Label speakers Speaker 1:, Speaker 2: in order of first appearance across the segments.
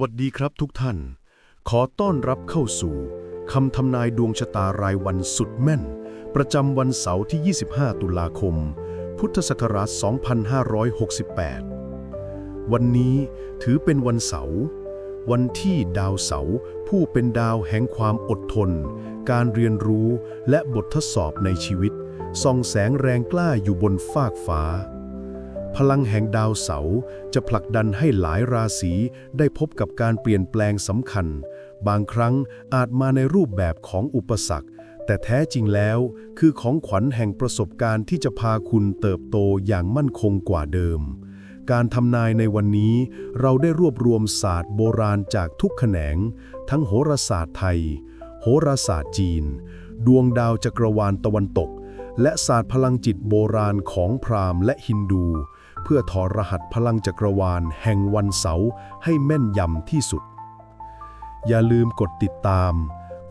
Speaker 1: วัสดีครับทุกท่าน ขอต้อนรับเข้าสู่คำทำนายดวงชะตารายวันสุดแม่น ประจำวันเสาร์ที่ 25 ตุลาคม พุทธศักราช 2568 วันนี้ถือเป็นวันเสาร์วันที่ดาวเสาร์ผู้เป็นดาวแห่งความอดทน การเรียนรู้และบททดสอบในชีวิตส่องแสงแรงกล้าอยู่บนฟากฟ้า พลังแห่งดาวเสาร์จะผลักดันให้หลายราศีได้พบกับการเปลี่ยนแปลงสำคัญ บางครั้งอาจมาในรูปแบบของอุปสรรค แต่แท้จริงแล้วคือของขวัญแห่งประสบการณ์ที่จะพาคุณเติบโตอย่างมั่นคงกว่าเดิม การทำนายในวันนี้เราได้รวบรวมศาสตร์โบราณจากทุกแขนง ทั้งโหราศาสตร์ไทย โหราศาสตร์จีน ดวงดาวจักรวาลตะวันตก และศาสตร์พลังจิตโบราณของพราหมณ์และฮินดู เพื่อถอดรหัสพลังจักรวาลแห่งวันเสาร์ให้แม่นยำที่สุด อย่าลืมกดติดตาม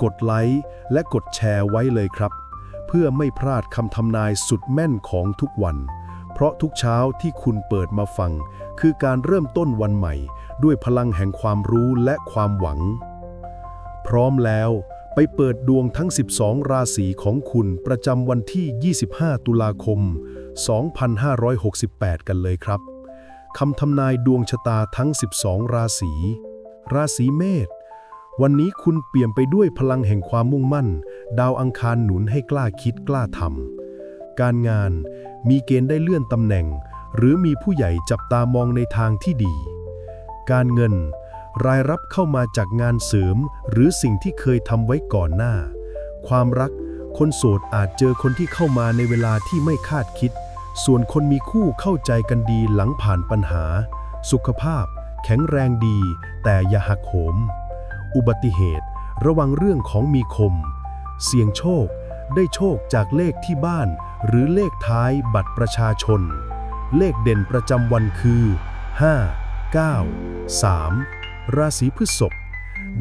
Speaker 1: กดไลค์และกดแชร์ไว้เลยครับ เพื่อไม่พลาดคำทำนายสุดแม่นของทุกวัน เพราะทุกเช้าที่คุณเปิดมาฟัง คือการเริ่มต้นวันใหม่ ด้วยพลังแห่งความรู้และความหวัง พร้อมแล้ว ไปเปิดดวงทั้ง 12 ราศีของคุณประจำวันที่ 25 ตุลาคม 2568 กันเลยครับ คำทำนายดวงชะตาทั้ง 12 ราศี ราศีเมษ วันนี้คุณเปลี่ยมไปด้วยพลังแห่งความมุ่งมั่น ดาวอังคารหนุนให้กล้าคิดกล้าทำ การงานมีเกณฑ์ได้เลื่อนตำแหน่ง หรือมีผู้ใหญ่จับตามองในทางที่ดี การเงิน รายรับเข้ามาจากงานเสริม หรือสิ่งที่เคยทำไว้ก่อนหน้า ความรัก คนโสดอาจเจอคนที่เข้ามาในเวลาที่ไม่คาดคิด ส่วนคนมีคู่เข้าใจกันดีหลังผ่านปัญหา สุขภาพ แข็งแรงดี แต่อย่าหักโหม อุบัติเหตุ ระวังเรื่องของมีคม เสี่ยงโชค ได้โชคจากเลขที่บ้าน หรือเลขท้ายบัตรประชาชน เลขเด่นประจำวันคือ 5 9 3 ราศีพฤษภ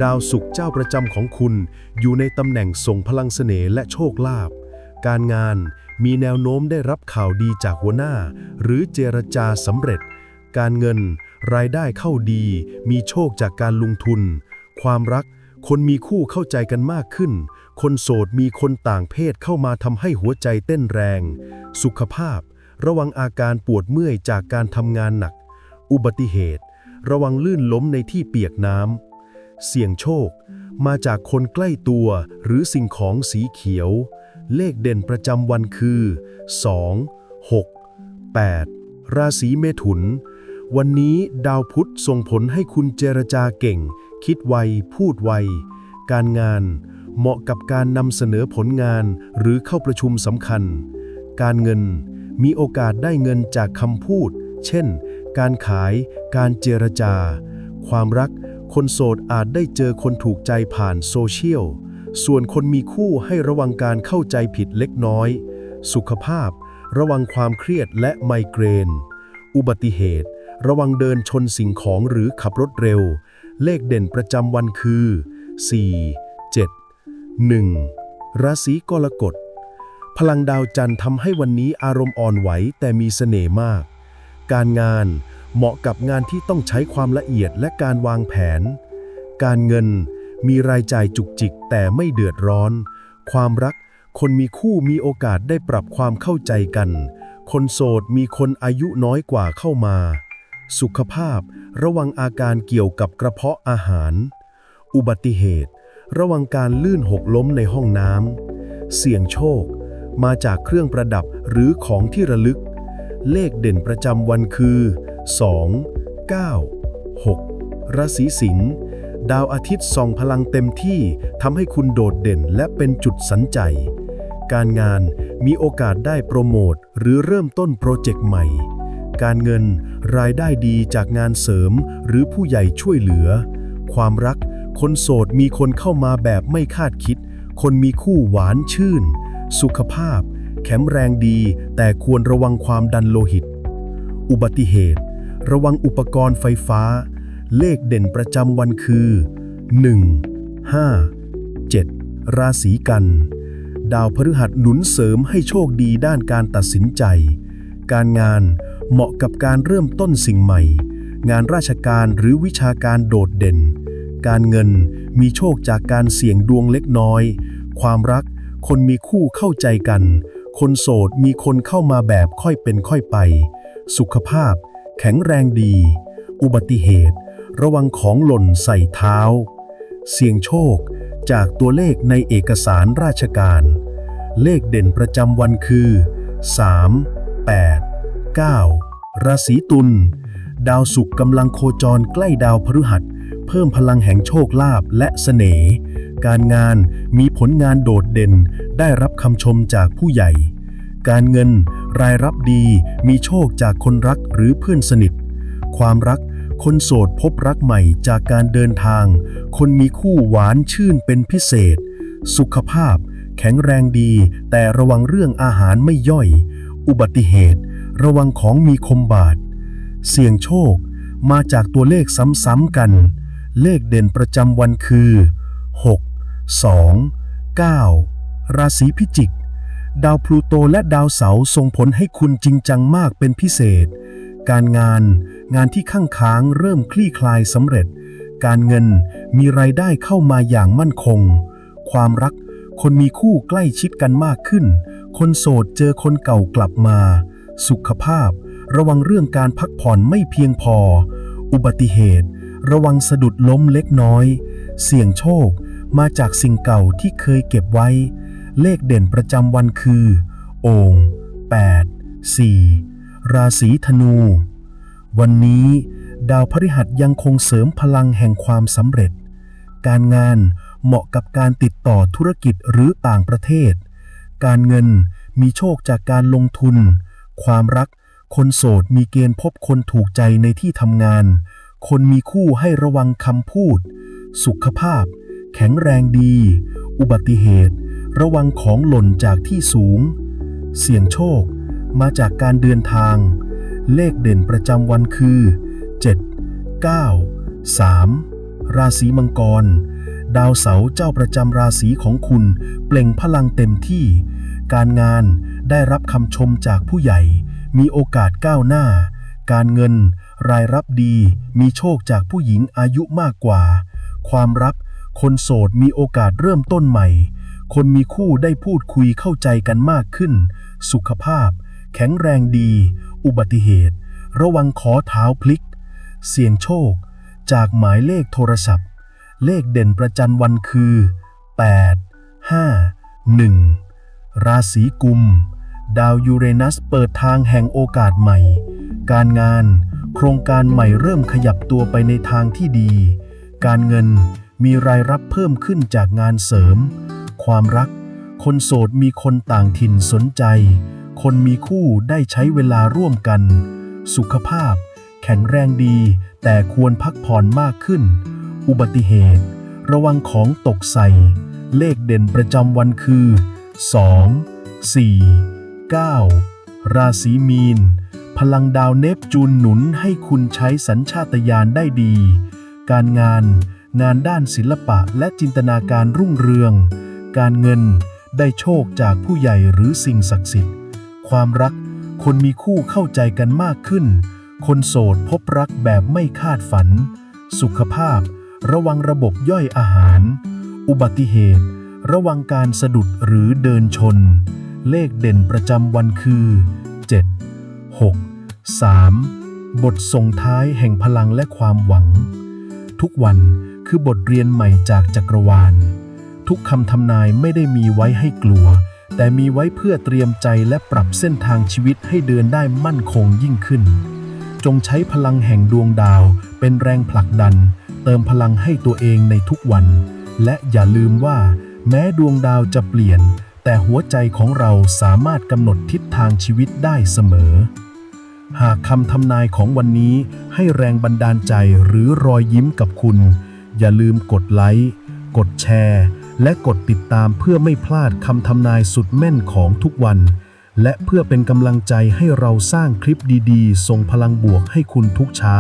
Speaker 1: ดาวศุกร์เจ้าประจำของคุณอยู่ในตำแหน่งส่งพลังเสน่ห์และโชคลาภการงานมีแนวโน้มได้รับข่าวดีจากหัวหน้า หรือเจรจาสำเร็จ การเงิน รายได้เข้าดี มีโชคจากการลงทุน ความรัก คนมีคู่เข้าใจกันมากขึ้น คนโสดมีคนต่างเพศเข้ามาทำให้หัวใจเต้นแรง สุขภาพ ระวังอาการปวดเมื่อยจากการทำงานหนัก อุบัติเหตุ ระวังลื่นล้มในที่เปียกน้ำ เสี่ยงโชค มาจากคนใกล้ตัวหรือสิ่งของสีเขียว เลขเด่นประจำวันคือ 2 6 8 ราศีเมถุน วันนี้ดาวพุธส่งผลให้คุณเจรจาเก่ง คิดไว พูดไว การงาน เหมาะกับการนำเสนอผลงานหรือเข้าประชุมสำคัญ การเงินมีโอกาสได้เงินจากคำพูด เช่น การขาย การเจรจา ความรัก คนโสดอาจได้เจอคนถูกใจผ่านโซเชียล ส่วนคนมีคู่ให้ระวังการเข้าใจผิดเล็กน้อย สุขภาพ ระวังความเครียดและไมเกรน อุบัติเหตุ ระวังเดินชนสิ่งของหรือขับรถเร็ว เลขเด่นประจำวันคือ 4 7 1 ราศีกรกฎพลังดาวจันทร์ทำให้วันนี้อารมณ์อ่อนไหวแต่มีเสน่ห์มาก การงาน เหมาะกับงานที่ต้องใช้ความละเอียดและการวางแผน การเงินมีรายจ่ายจุกจิกแต่ไม่เดือดร้อน ความรักคนมีคู่มีโอกาสได้ปรับความเข้าใจกัน คนโสดมีคนอายุน้อยกว่าเข้ามา สุขภาพระวังอาการเกี่ยวกับกระเพาะอาหาร อุบัติเหตุ ระวังการลื่นหกล้มในห้องน้ำเสี่ยงโชค มาจากเครื่องประดับหรือของที่ระลึก เลขเด่นประจำวันคือ 2 9 6 ราศีสิงห์ดาวอาทิตย์ส่องพลังเต็มที่ทำให้คุณโดดเด่นและเป็นจุดสนใจ การงานมีโอกาสได้โปรโมทหรือเริ่มต้นโปรเจกต์ใหม่ การเงินรายได้ดีจากงานเสริมหรือผู้ใหญ่ช่วยเหลือ ความรักคนโสดมีคนเข้ามาแบบไม่คาดคิด คนมีคู่หวานชื่น สุขภาพ แข็งแรงดีแต่ควรระวังความดันโลหิต อุบัติเหตุ ระวังอุปกรณ์ไฟฟ้า เลขเด่นประจำวันคือ 1 5 7 ราศีกัน ดาวพฤหัสหนุนเสริมให้โชคดีด้านการตัดสินใจ การงานเหมาะกับการเริ่มต้นสิ่งใหม่ งานราชการหรือวิชาการโดดเด่น การเงินมีโชคจากการเสี่ยงดวงเล็กน้อย ความรักคนมีคู่เข้าใจกัน คนโสดมีคนเข้ามาแบบค่อยเป็นค่อยไป สุขภาพ แข็งแรงดี อุบัติเหตุ ระวังของหล่นใส่เท้า เสี่ยงโชค จากตัวเลขในเอกสารราชการ เลขเด่นประจำวันคือ 3 8 9 ราศีตุล ดาวศุกร์กำลังโคจรใกล้ดาวพฤหัส เพิ่มพลังแห่งโชคลาภและเสน่ห์ การงานมีผลงานโดดเด่น ได้รับคำชมจากผู้ใหญ่ การเงินรายรับดี มีโชคจากคนรักหรือเพื่อนสนิท ความรัก คนโสดพบรักใหม่จากการเดินทาง คนมีคู่หวานชื่นเป็นพิเศษ สุขภาพ แข็งแรงดี แต่ระวังเรื่องอาหารไม่ย่อย อุบัติเหตุ ระวังของมีคมบาด เสี่ยงโชคมาจากตัวเลขซ้ำๆกัน เลขเด่นประจำวันคือ 6 2 9 ราศีพิจิก ดาวพลูโตและดาวเสาร์ส่งผลให้คุณจริงจังมากเป็นพิเศษ การงาน งานที่ข้างค้างเริ่มคลี่คลายสำเร็จ การเงินมีรายได้เข้ามาอย่างมั่นคง ความรักคนมีคู่ใกล้ชิดกันมากขึ้น คนโสดเจอคนเก่ากลับมา สุขภาพ ระวังเรื่องการพักผ่อนไม่เพียงพอ อุบัติเหตุ ระวังสะดุดล้มเล็กน้อย เสี่ยงโชคมาจากสิ่งเก่าที่เคยเก็บไว้ เลขเด่นประจำวันคือ โอ่ง8 4 ราศีธนู วันนี้ ดาวพฤหัสยังคงเสริมพลังแห่งความสำเร็จ การงานเหมาะกับการติดต่อธุรกิจหรือต่างประเทศ การเงินมีโชคจากการลงทุน ความรัก คนโสดมีเกณฑ์พบคนถูกใจในที่ทำงาน คนมีคู่ให้ระวังคำพูด สุขภาพ แข็งแรงดี อุบัติเหตุ ระวังของหล่นจากที่สูง เสี่ยงโชค มาจากการเดินทาง เลขเด่นประจำวันคือ 7 9 3 ราศีมังกร ดาวเสาเจ้าประจำราศีของคุณ เปล่งพลังเต็มที่ การงานได้รับคำชมจากผู้ใหญ่ มีโอกาสก้าวหน้า การเงิน รายรับดี มีโชคจากผู้หญิงอายุมากกว่า ความรัก คนโสดมีโอกาสเริ่มต้นใหม่ คนมีคู่ได้พูดคุยเข้าใจกันมากขึ้น สุขภาพ แข็งแรงดี อุบัติเหตุ ระวังขอเท้าพลิก เสี่ยงโชค จากหมายเลขโทรศัพท์ เลขเด่นประจันวันคือ 8 5 1 ราศีกุม ดาวยูเรนัสเปิดทางแห่งโอกาสใหม่ การงาน โครงการใหม่เริ่มขยับตัวไปในทางที่ดี การเงินมีรายรับเพิ่มขึ้นจากงานเสริม ความรัก คนโสดมีคนต่างถิ่นสนใจ คนมีคู่ได้ใช้เวลาร่วมกัน สุขภาพ แข็งแรงดี แต่ควรพักผ่อนมากขึ้น อุบัติเหตุ ระวังของตกใส่ เลขเด่นประจำวันคือ 2 4 9 ราศีมีน พลังดาวเนปจูนหนุนให้คุณใช้สัญชาตญาณได้ดี การงาน งานด้านศิลปะและจินตนาการรุ่งเรือง การเงิน ได้โชคจากผู้ใหญ่หรือสิ่งศักดิ์สิทธิ์ ความรัก คนมีคู่เข้าใจกันมากขึ้น คนโสดพบรักแบบไม่คาดฝัน สุขภาพ ระวังระบบย่อยอาหาร อุบัติเหตุ ระวังการสะดุดหรือเดินชน เลขเด่นประจำวันคือ 7 6 3 บทส่งท้ายแห่งพลังและความหวัง ทุกวันคือบทเรียนใหม่จากจักรวาล ทุกคำทำนายไม่ได้มีไว้ให้กลัว แต่มีไว้เพื่อเตรียมใจและปรับเส้นทางชีวิตให้เดินได้มั่นคงยิ่งขึ้น จงใช้พลังแห่งดวงดาวเป็นแรงผลักดัน เติมพลังให้ตัวเองในทุกวัน และอย่าลืมว่า แม้ดวงดาวจะเปลี่ยน แต่หัวใจของเราสามารถกำหนดทิศทางชีวิตได้เสมอ หากคำทำนายของวันนี้ให้แรงบันดาลใจหรือรอยยิ้มกับคุณ อย่าลืมกดไลค์ กดแชร์ และกดติดตามเพื่อไม่พลาดคำทำนายสุดแม่นของทุกวัน และเพื่อเป็นกำลังใจให้เราสร้างคลิปดีๆส่งพลังบวกให้คุณทุกเช้า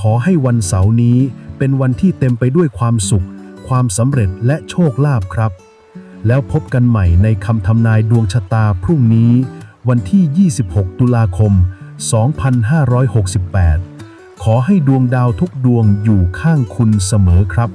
Speaker 1: ขอให้วันเสาร์นี้เป็นวันที่เต็มไปด้วยความสุข ความสำเร็จและโชคลาภครับ แล้วพบกันใหม่ในคำทำนายดวงชะตาพรุ่งนี้ วันที่ 26 ตุลาคม 2568ขขอให้ดวงดาวทุกดวงอยู่ข้างคุณเสมอครับ